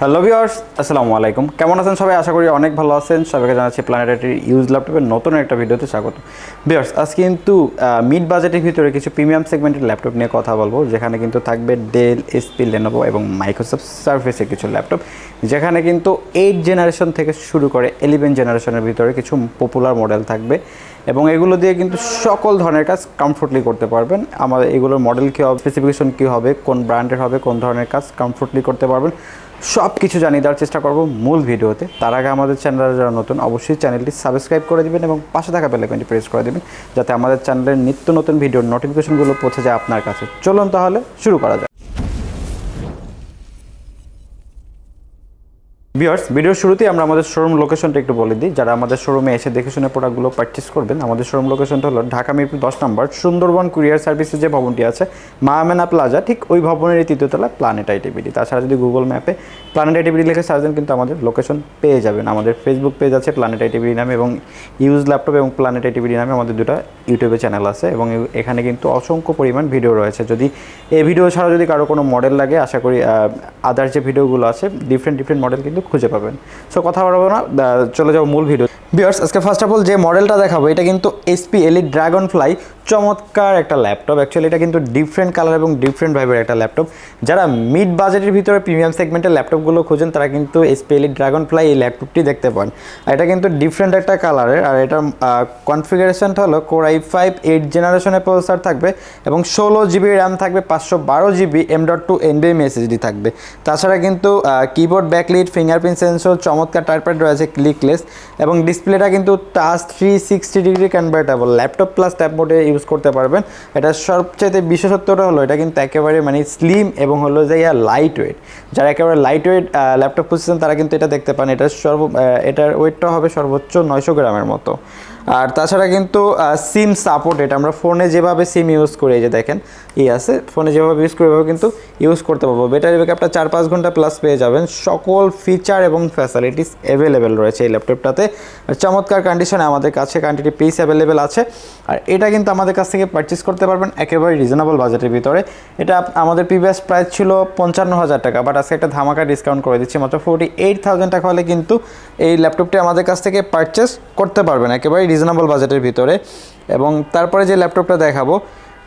Hello viewers আসসালামু আলাইকুম কেমন আছেন সবাই? আশা করি অনেক ভালো আছেন। সবাইকে জানাচ্ছি প্ল্যানেটারি ইউজ ল্যাপটপের নতুন একটা ভিডিওতে স্বাগত। ভিউয়ার্স আজকে কিন্তু মিড বাজেটের ভিতরে কিছু প্রিমিয়াম সেগমেন্টের ল্যাপটপ নিয়ে কথা বলব, যেখানে কিন্তু থাকবে ডেল এসপি লেনোভো এবং মাইক্রোসফট সার্ফেসের কিছু ল্যাপটপ যেখানে কিন্তু এইট জেনারেশন থেকে শুরু করে ইলেভেন জেনারেশনের ভিতরে কিছু পপুলার মডেল থাকবে এবং এগুলো দিয়ে কিন্তু সকল ধরনের কাজ কমফোর্টলি করতে পারবেন। আমাদের এগুলোর মডেল কী হবে স্পেসিফিকেশন কী হবে, কোন ব্র্যান্ডের হবে, কোন ধরনের কাজ কমফোর্টলি করতে পারবেন। সব কিছু জানিয়ে দেওয়ার চেষ্টা করব মূল ভিডিওতে। তার আগে আমাদের চ্যানেলে যারা নতুন, অবশ্যই চ্যানেলটি সাবস্ক্রাইব করে দেবেন এবং পাশে থাকা বেলাইকনটি প্রেস করে দেবেন, যাতে আমাদের চ্যানেলের নিত্য নতুন ভিডিওর নোটিফিকেশনগুলো পৌঁছে যায় আপনার কাছে। চলুন তাহলে শুরু করা যাক। ভিউয়ার্স, ভিডিওর শুরুতেই আমরা আমাদের শোরুম লোকেশনটা একটু বলে দিই। যারা আমাদের শোরুমে এসে দেখে শুনে প্রোডাক্টগুলো পারচেস করবেন, আমাদের শোরুম লোকেশনটা হলো ঢাকা মিরপুর দশ নম্বর, সুন্দরবন কুরিয়ার সার্ভিসের যে ভবনটি আছে মায়ামেনা প্লাজা, ঠিক ওই ভবনের তৃতীয়তলা প্ল্যানেট আইটিভিডি তাছাড়া যদি গুগল ম্যাপে প্ল্যানেট আইটিভিডি লিখে সার্চ দেন, কিন্তু আমাদের লোকেশন পেয়ে যাবেন। আমাদের ফেসবুক পেজ আছে প্ল্যানেট আইটিভিডি নামে এবং ইউজ ল্যাপটপ এবং প্ল্যানেট আইটিভিডি নামে আমাদের দুটো ইউটিউবে চ্যানেল আছে এবং এখানে কিন্তু অসংখ্য পরিমাণ ভিডিও রয়েছে। যদি এই ভিডিও ছাড়া যদি কারও কোনো মডেল লাগে, আশা করি আদার যে ভিডিওগুলো আছে ডিফারেন্ট ডিফারেন্ট মডেল কিন্তু খুঁজে পাবেন। সো কথা বলব না চলে যাব মূল ভিডিও বিয়ার্স আজকে ফার্স্ট অফ অল যে মডেলটা দেখাবো, এটা কিন্তু এসপি এলি ড্রাগন ফ্লাই চমৎকার একটা ল্যাপটপ অ্যাকচুয়ালি এটা কিন্তু ডিফারেন্ট কালার এবং ডিফারেন্ট ভাইবের একটা ল্যাপটপ যারা মিড বাজেটের ভিতরে প্রিমিয়াম সেগমেন্টের ল্যাপটপগুলো খুঁজেন, তারা কিন্তু এসপি এলি ড্রাগন ফ্লাই এই ল্যাপটপটি দেখতে পান। আর এটা কিন্তু ডিফারেন্ট একটা কালারের আর এটার কনফিগারেশনটা হলো কোর আই ফাইভ এইট জেনারেশনের প্রসেসর থাকবে এবং ষোলো জিবি র্যাম থাকবে, পাঁচশো বারো জিবি এম ডট টু এনবিএম এসএসডি থাকবে। তাছাড়া কিন্তু কিবোর্ড ব্যাকলিট ফিঙ্গারপ্রিন্ট সেন্সর চমৎকার টাইপের রয়েছে ক্লিকলেস এবং ডিসপ্লেটা কিন্তু touch three sixty degree convertible laptop plus tab মোডে ইউজ করতে পারবেন। এটা সবচেয়ে বিশেষত্বটা হলো, এটা কিন্তু একেবারে মানে স্লিম এবং হলো যে ইয়া লাইট ওয়েট যারা একেবারে লাইট ওয়েট ল্যাপটপ খুঁজছেন তারা কিন্তু এটা দেখতে পান। এটা সর্ব এটার ওয়েটটা হবে সর্বোচ্চ নয়শো গ্রামের মতো। আর তাছাড়া কিন্তু সিম সাপোর্ট এটা। আমরা ফোনে যেভাবে সিম ইউজ করি যে দেখেন, ই আছে। ফোনে যেভাবে ইউজ করি, এভাবে কিন্তু ইউজ করতে পারব। ব্যাটারি ব্যাকআপটা চার পাঁচ ঘণ্টা প্লাস পেয়ে যাবেন। সকল ফিচার এবং ফ্যাসিলিটিস অ্যাভেলেবেল রয়েছে এই ল্যাপটপটাতে আর চমৎকার কন্ডিশনে আমাদের কাছে কোয়ান্টিটি পিস অ্যাভেলেবেল আছে। আর এটা কিন্তু আমাদের কাছ থেকে পারচেস করতে পারবেন একেবারে রিজনেবল বাজেটের ভিতরে। এটা আমাদের প্রিভিয়াস প্রাইস ছিল পঞ্চান্ন হাজার টাকা বাট আজকে একটা ধামাকা ডিসকাউন্ট করে দিচ্ছি। মাত্র ফোর্টি এইট থাউজেন্ড টাকা হলে কিন্তু এই ল্যাপটপটি আমাদের কাছ থেকে পারচেস করতে পারবেন একেবারে রিজনেবল বাজেটের ভিতরে। এবং তারপরে যে ল্যাপটপটা দেখাবো,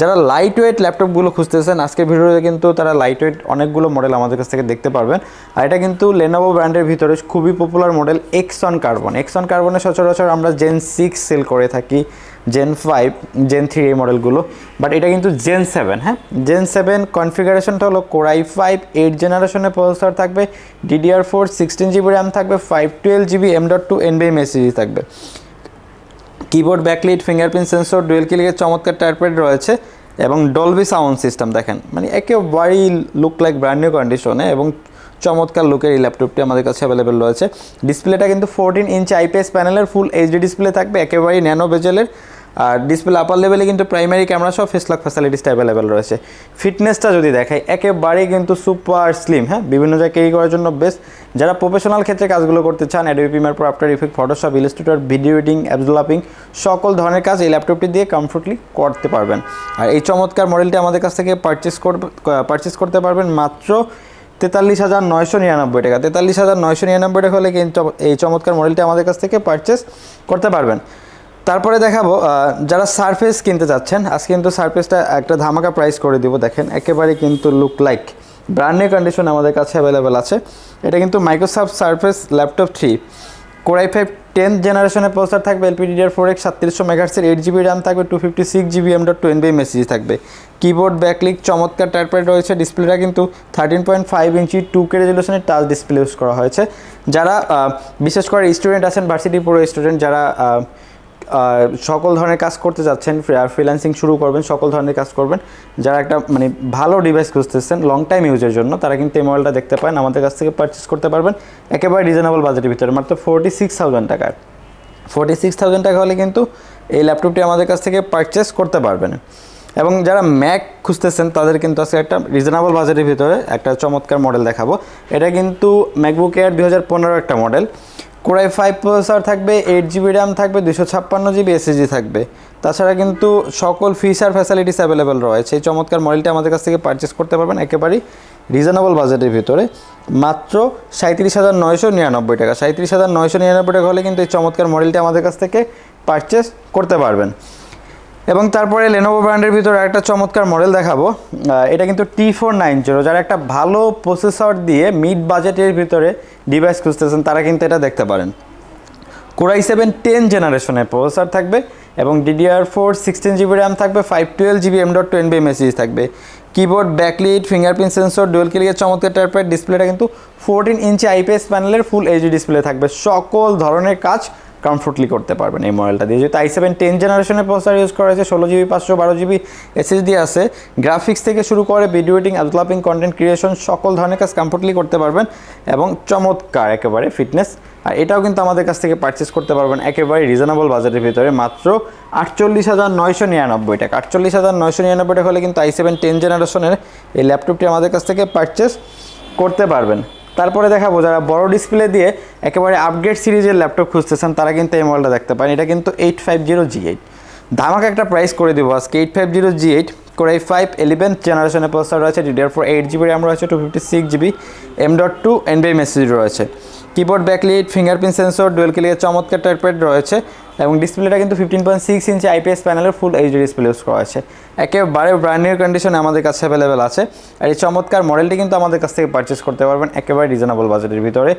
যারা লাইট ওয়েট ল্যাপটপগুলো খুঁজতেছেন, আজকের ভিডিওতে কিন্তু তারা লাইট ওয়েট অনেকগুলো মডেল আমাদের কাছ থেকে দেখতে পারবেন। আর এটা কিন্তু লেনোভো ব্র্যান্ডের ভিতরে খুবই popular model X one carbon X one কার্বনে সচরাচর আমরা জেন সিক্স সেল করে থাকি। জেন ফাইভ জেন থ্রি এই মডেলগুলো বাট এটা কিন্তু জেন সেভেন হ্যাঁ? জেন সেভেন কনফিগারেশনটা হলো কোরাই ফাইভ এইট জেনারেশনের প্রসেসর থাকবে DDR four sixteen GB RAM থাকবে five twelve GB M dot two এনবিএম SSD থাকবে। Keyboard backlit fingerprint sensor dual কিলিকের চমৎকার টাইপেড রয়েছে, এবং ডলবি সাউন্ড সিস্টেম দেখেন। মানে একেবারেই লুক লাইক ব্র্যান্ড নিউ কন্ডিশনে এবং চমৎকার লুকের এই ল্যাপটপটি আমাদের কাছে অ্যাভেলেবেল রয়েছে। ডিসপ্লেটা কিন্তু ফোরটিন ইঞ্চ আইপিএস প্যানেলের ফুল এইচডি ডিসপ্লে থাকবে, একেবারেই ন্যানো বেজেলের আর ডিসপ্লে আপার লেভেলে কিন্তু প্রাইমারি ক্যামেরা সহ ফেস লক ফ্যাসিলিটিসটা অ্যাভেলেবেল রয়েছে। ফিটনেসটা যদি দেখাই, একেবারেই কিন্তু সুপার স্লিম হ্যাঁ? বিভিন্ন জায়গায় ক্যারি করার জন্য বেস্ট যারা প্রফেশনাল ক্ষেত্রে কাজগুলো করতে চান Adobe Premiere Pro after effect Photoshop Illustrator video editing app developing সকল ধরনের কাজ এই ল্যাপটপটি দিয়ে কমফোর্টলি করতে পারবেন। আর এই চমৎকার মডেলটি আমাদের কাছ থেকে পারচেস করবে পারচেস করতে পারবেন মাত্র তেতাল্লিশ হাজার নয়শো নিরানব্বই টাকা। তেতাল্লিশ হাজার নয়শো নিরানব্বই টাকা হলে কিন্তু এই চমৎকার মডেলটি আমাদের কাছ থেকে পারচেস করতে পারবেন। তারপরে দেখাবো যারা সারফেস কিনতে চাচ্ছেন, আজকে কিন্তু সারফেসটা একটা ধামাকা প্রাইস করে দিব, দেখেন, একেবারে কিন্তু লুক লাইক ব্র্যান্ডের কন্ডিশন আমাদের কাছে অ্যাভেলেবেল আছে। এটা কিন্তু Microsoft Surface laptop three core i five tenth জেনারেশনের প্রসেসর থাকবে এলপিডিডিআর ফোর এক্স সাতত্রিশশো মেগাহার্সের এইট জিবি র্যাম থাকবে two fifty six GB M dot two এনবিএম SSD থাকবে। কিবোর্ড ব্যাকলিক চমৎকার টাইপের রয়েছে ডিসপ্লেটা কিন্তু থার্টিন পয়েন্ট ফাইভ ইঞ্চি টু কে রেজলিউশনের টাচ ডিসপ্লে ইউজ করা হয়েছে। যারা বিশেষ করে স্টুডেন্ট আছেন ভার্সিটি পুরো স্টুডেন্ট যারা সকল ধরনের কাজ করতে যাচ্ছেন আর ফ্রিল্যান্সিং শুরু করবেন, সকল ধরনের কাজ করবেন। যারা একটা মানে ভালো ডিভাইস খুঁজতেছেন লং টাইম ইউজের জন্য, তারা কিন্তু এই মোবাইলটা দেখতে পারেন, আমাদের কাছ থেকে পারচেস করতে পারবেন। একেবারে রিজনেবল বাজেটের ভিতরে, মাত্র ফোর্টি সিক্স থাউজেন্ড টাকায়। ফোর্টি সিক্স থাউজেন্ড টাকা হলে কিন্তু এই ল্যাপটপটি আমাদের কাছ থেকে পারচেস করতে পারবেন। এবং যারা ম্যাক খুঁজতেছেন, তাদের কিন্তু আজকে একটা রিজনেবল বাজেটের ভিতরে একটা চমৎকার মডেল দেখাবো। এটা কিন্তু ম্যাকবুক এয়ার দু হাজার পনেরো একটা model core i five processor থাকবে এইট জিবি র্যাম থাকবে দুশো ছাপ্পান্ন জিবি এসএসজি থাকবে। তাছাড়া কিন্তু সকল ফিচার ফ্যাসিলিটিস অ্যাভেলেবেল রয়েছে। এই চমৎকার মডেলটি আমাদের কাছ থেকে পারচেস করতে পারবেন একেবারেই রিজনেবল বাজেটের ভিতরে। মাত্র সাঁত্রিশ হাজার নয়শো নিরানব্বই টাকা। সাঁত্রিশ হাজার নয়শো নিরানব্বই টাকা হলে কিন্তু এই চমৎকার মডেলটি আমাদের কাছ থেকে পারচেস করতে পারবেন। এবং তারপরে লেনোভো ব্র্যান্ডের ভিতরে একটা চমৎকার মডেল দেখাবো। এটা কিন্তু টি ফোর নাইন জিরো যারা একটা ভালো প্রসেসর দিয়ে মিড বাজেটের ভিতরে ডিভাইস খুঁজতেছেন, তারা কিন্তু এটা দেখতে পারেন। কোরাই সেভেন টেন জেনারেশনের প্রসেসর থাকবে এবং DDR four sixteen GB RAM থাকবে five twelve GB M dot twenty message থাকবে। Keyboard backlit fingerprint sensor dual ক্লিকের চমৎকার টাইপের ডিসপ্লেটা কিন্তু ফোরটিন ইঞ্চি আইপিএস প্যানেলের ফুল এইচডি ডিসপ্লে থাকবে। সকল ধরনের কাজ কমফোর্টলি করতে পারবেন এই মডেলটা দিয়ে। যেহেতু আই সেভেন টেন জেনারেশনের প্রসেসর ইউজ করা হয়েছে, ষোলো জিবি পাঁচশো, বারো জিবি এসএসডি আছে। গ্রাফিক্স থেকে শুরু করে video editing developing content creation সকল ধরনের কাজ কমফোর্টলি করতে পারবেন এবং চমৎকার একেবারে ফিটনেস আর এটাও কিন্তু আমাদের কাছ থেকে পারচেস করতে পারবেন একেবারে রিজনেবল বাজেটের ভিতরে। মাত্র আটচল্লিশ হাজার নয়শো নিরানব্বই টাকা। আটচল্লিশ হাজার নয়শো নিরানব্বই টাকা হলে কিন্তু আই সেভেন টেন জেনারেশনের এই ল্যাপটপটি আমাদের কাছ থেকে পারচেস করতে পারবেন। তারপরে দেখাবো, যারা বড় ডিসপ্লে দিয়ে একেবারে আপগ্রেড সিরিজের ল্যাপটপ খুঁজতেছেন, তারা কিন্তু এই মডেলটা দেখতে পারেন। এটা কিন্তু eight five zero G eight দামাকে একটা প্রাইস করে দেবো আজকে eight five zero G eight core i five eleventh জেনারেশনের প্রসেসর রয়েছে DDR four eight GB RAM রয়েছে two fifty six GB M dot two NVMe message রয়েছে। Keyboard backlit fingerprint sensor dual clear চমৎকার টাইপের রয়েছে এবং ডিসপ্লেটা কিন্তু ফিফটিন পয়েন্ট সিক্স ইঞ্চি আইপিএস প্যানেলের ফুল এইচডি ডিসপ্লে ইউজ করা আছে একেবারে ব্র্যান্ড নিউ কন্ডিশনে আমাদের কাছে অ্যাভেলেবেল আছে আর এই চমৎকার মডেলটি কিন্তু আমাদের কাছ থেকে পারচেস করতে পারবেন একেবারে রিজনেবল বাজেটের ভিতরে।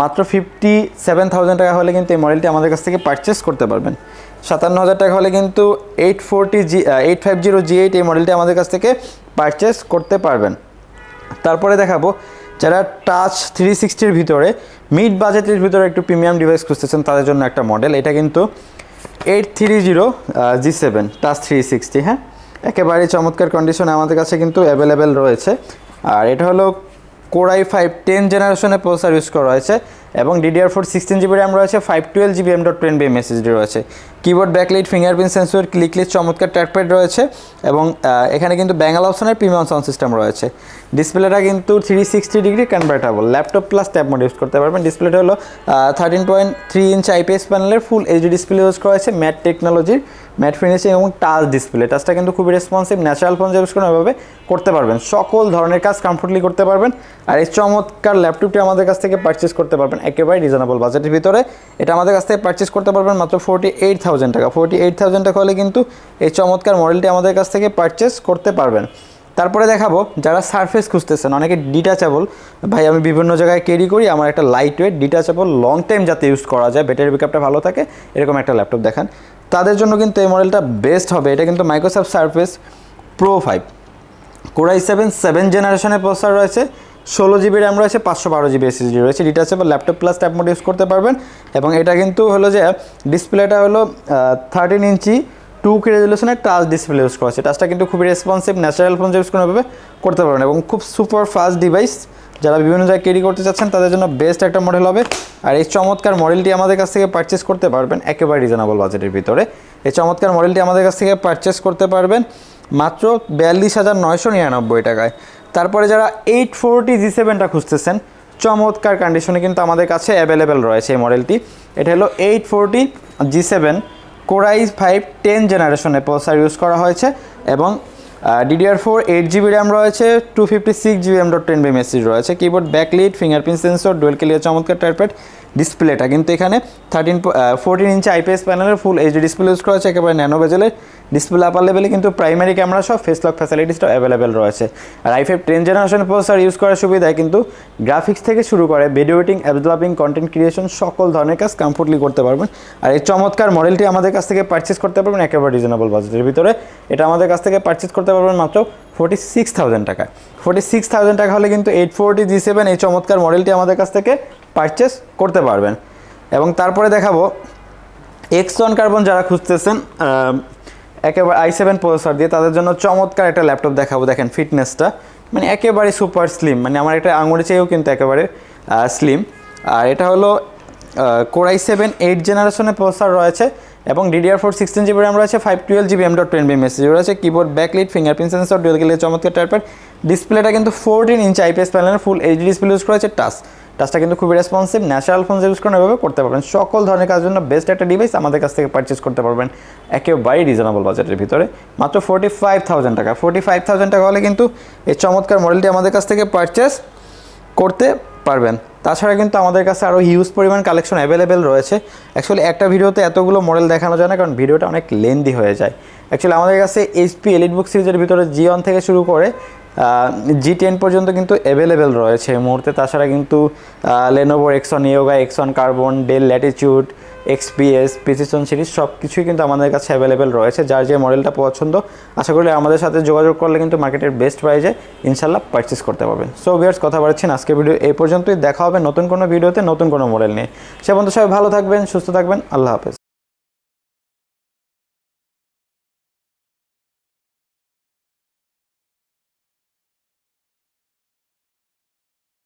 মাত্র ফিফটি সেভেন থাউজেন্ড টাকা হলে কিন্তু এই মডেলটি আমাদের কাছ থেকে পারচেস করতে পারবেন। সাতান্ন হাজার টাকা হলে কিন্তু eight forty G eight five zero G eight এই মডেলটি আমাদের কাছ থেকে পারচেস করতে পারবেন। তারপরে দেখাবো, যারা টাচ থ্রি সিক্সটির ভিতরে মিড বাজেটের ভিতরে একটু প্রিমিয়াম ডিভাইস খুঁজতেছেন, তাদের জন্য একটা মডেল এটা কিন্তু eight three zero G seven touch three sixty হ্যাঁ? একেবারেই চমৎকার কন্ডিশনে আমাদের কাছে কিন্তু অ্যাভেলেবেল রয়েছে। আর এটা হলো কোরাই ফাইভ টেন জেনারেশনের প্রসেসর ইউজ করা হয়েছে। এবং DDR four sixteen GB RAM রয়েছে five twelve GB M dot twenty M SSD রয়েছে। কিবোর্ড ব্যাকলাইট ফিঙ্গারপ্রিন্ট সেন্সর ক্লিকলিট চমৎকার ট্র্যাকপ্যাড রয়েছে এবং এখানে কিন্তু ব্যাঙ্গাল অপশনের প্রিমিয়াম সাউন্ড সিস্টেম রয়েছে। ডিসপ্লেটা কিন্তু three sixty degree convertible laptop plus tab mode use করতে পারবেন। ডিসপ্লেটা হলো thirteen point three inch IPS প্যানেলের ফুল এইচডি ডিসপ্লে ইউজ করা হয়েছে ম্যাট টেকনোলজির ম্যাট ফিনিশিং এবং টাচ ডিসপ্লে টাচটা কিন্তু খুবই রেসপন্সিভ ন্যাচারাল ফোন ইউজ করে এভাবে করতে পারবেন। সকল ধরনের কাজ কমফোর্টলি করতে পারবেন। আর এই চমৎকার ল্যাপটপটি আমাদের কাছ থেকে পারচেস করতে পারবেন। একেবারে রিজনেবল বাজেটের ভিতরে। এটা আমাদের কাছ থেকে পারচেস করতে পারবেন মাত্র ফোর্টি এইট থাউজেন্ড টাকা। ফোর্টি এইট থাউজেন্ড টাকা হলে কিন্তু এই চমৎকার মডেলটি আমাদের কাছ থেকে পারচেস করতে পারবেন। তারপরে দেখাবো, যারা সারফেস খুঁজতেছেন, অনেকে ডিটাচেবল ভাই, আমি বিভিন্ন জায়গায় ক্যারি করি, আমার একটা light weight detachable long time যাতে ইউজ করা যায় ব্যাটারি ব্যাকআপটা ভালো থাকে, এরকম একটা ল্যাপটপ দেখান। তাদের জন্য কিন্তু এই মডেলটা বেস্ট হবে। এটা কিন্তু Microsoft Surface Pro five core i seven seven জেনারেশনের প্রসার রয়েছে। ষোলো জিবি র্যাম রয়েছে, পাঁচশো বারো জিবি এসএসডি রয়েছে detachable laptop plus tab mode use করতে পারবেন। এবং এটা কিন্তু হলো যে ডিসপ্লেটা হলো থার্টিন ইঞ্চি টু কে রেজলিউশনের টাচ ডিসপ্লে ইউজ করা আছে। টাচটা কিন্তু খুবই রেসপন্সিভ ন্যাচারাল ফোন ইউজ করে করতে পারবেন। এবং খুব সুপার ফাস্ট ডিভাইস যারা বিভিন্ন জায়গায় ক্যারি করতে চাচ্ছেন, তাদের জন্য বেস্ট একটা মডেল হবে। আর এই চমৎকার মডেলটি আমাদের কাছ থেকে পারচেস করতে পারবেন, একেবারে রিজনেবল বাজেটের ভিতরে। এই চমৎকার মডেলটি আমাদের কাছ থেকে পারচেস করতে পারবেন, মাত্র বিয়াল্লিশ হাজার নয়শো নিরানব্বই টাকায়। তারপরে যারা এইট ফোরটি জি সেভেনটা খুঁজতেছেন, চমৎকার কন্ডিশনে কিন্তু আমাদের কাছে অ্যাভেলেবেল রয়েছে এই মডেলটি এটা হলো eight forty G seven core i five ten জেনারেশনে প্রসার ইউজ করা হয়েছে এবং DDR four eight GB RAM রয়েছে two fifty six GB M dot ten B message রয়েছে keyboard backlit fingerprint sensor dual clear চমৎকার টাইপের ডিসপ্লেটা। কিন্তু এখানে থার্টিন ফোরটিন ইঞ্চি আইপিএস প্যানেলের ফুল এইচডি ডিসপ্লে ইউজ করা হয়েছে একেবারে ন্যানো বেজেলের ডিসপ্লে আপার লেভেলে কিন্তু প্রাইমারি ক্যামেরা সব ফেস লক ফ্যাসিলিটিসটাও অ্যাভেলেবেল রয়েছে। আর আই ফাইভ টেন জেনারেশনের প্রসেসর ইউজ করার সুবিধায় কিন্তু গ্রাফিক্স থেকে শুরু করে video editing developing content creation সকল ধরনের কাজ কমফোর্টলি করতে পারবেন। আর এই চমৎকার মডেলটি আমাদের কাছ থেকে পারচেস করতে পারবেন, একেবারে রিজনেবল বাজেটের ভিতরে। এটা আমাদের কাছ থেকে পারচেস করতে পারবেন মাত্র ফোর্টি সিক্স থাউজেন্ড টাকা ফোর্টি সিক্স থাউজেন্ড টাকা হলে কিন্তু এইট ফোরটি জি সেভেন এই চমৎকার মডেলটি আমাদের কাছ থেকে পারচেস করতে পারবেন। এবং তারপরে দেখাবো এক্স ওয়ান কার্বন যারা খুঁজতেছেন একেবারে আই সেভেন প্রসেসর দিয়ে তাদের জন্য চমৎকার একটা ল্যাপটপ দেখাবো। দেখেন ফিটনেসটা মানে একেবারে সুপার স্লিম মানে আমার একটা আঙুলে চেয়েও কিন্তু একেবারে স্লিম আর এটা হলো কোরাই সেভেন, এইট জেনারেশনের প্রসেসর রয়েছে এবং DDR four sixteen GB RAM রয়েছে five twelve GB M dot twenty message রয়েছে keyboard backlit fingerprint sensor dual গেলে চমৎকার টাইপের ডিসপ্লেটা কিন্তু ফোরটিন ইঞ্চ আইপিএস প্যানেলের ফুল এইচডি ডিসপ্লে ইউজ করেছে টাচ টাচটা কিন্তু খুবই রেসপন্সিভ ন্যাচারাল ফোন ইউজ করেন, এভাবে করতে পারবেন। সকল ধরনের কাজের জন্য বেস্ট একটা ডিভাইস আমাদের কাছ থেকে পারচেস করতে পারবেন, একেবারেই রিজনেবল বাজেটের ভিতরে। মাত্র ফোর্টি ফাইভ থাউজেন্ড টাকা। ফোর্টি ফাইভ থাউজেন্ড টাকা হলে কিন্তু এই চমৎকার মডেলটি আমাদের কাছ থেকে পারচেস করতে পারবেন। তাছাড়া কিন্তু আমাদের কাছে আরও হিউজ পরিমাণ কালেকশন অ্যাভেলেবেল রয়েছে। অ্যাকচুয়ালি একটা ভিডিওতে এতগুলো মডেল দেখানো যায় না, কারণ ভিডিওটা অনেক লেন্দি হয়ে যায়। অ্যাকচুয়ালি আমাদের কাছে এইচপি এলিট বুক সিরিজের ভিতরে জি ওয়ান থেকে শুরু করে জি টেন পর্যন্ত কিন্তু অ্যাভেলেবেল রয়েছে এই মুহূর্তে। তাছাড়া কিন্তু Lenovo X one Yoga X one Carbon Dell Latitude XPS Precision series সব কিছুই কিন্তু আমাদের কাছে অ্যাভেলেবেল রয়েছে। যার যে মডেলটা পছন্দ, আশা করি আমাদের সাথে যোগাযোগ করলে কিন্তু মার্কেটের বেস্ট প্রাইজে ইনশাল্লাহ পারচেস করতে পারবেন। সো ভিয়ার্স কথা বলছেন আজকে ভিডিও এই পর্যন্তই। দেখা হবে নতুন কোনো ভিডিওতে নতুন কোনো মডেল নিয়ে। সে পর্যন্ত সবাই ভালো থাকবেন, সুস্থ থাকবেন, আল্লাহ হাফেজ।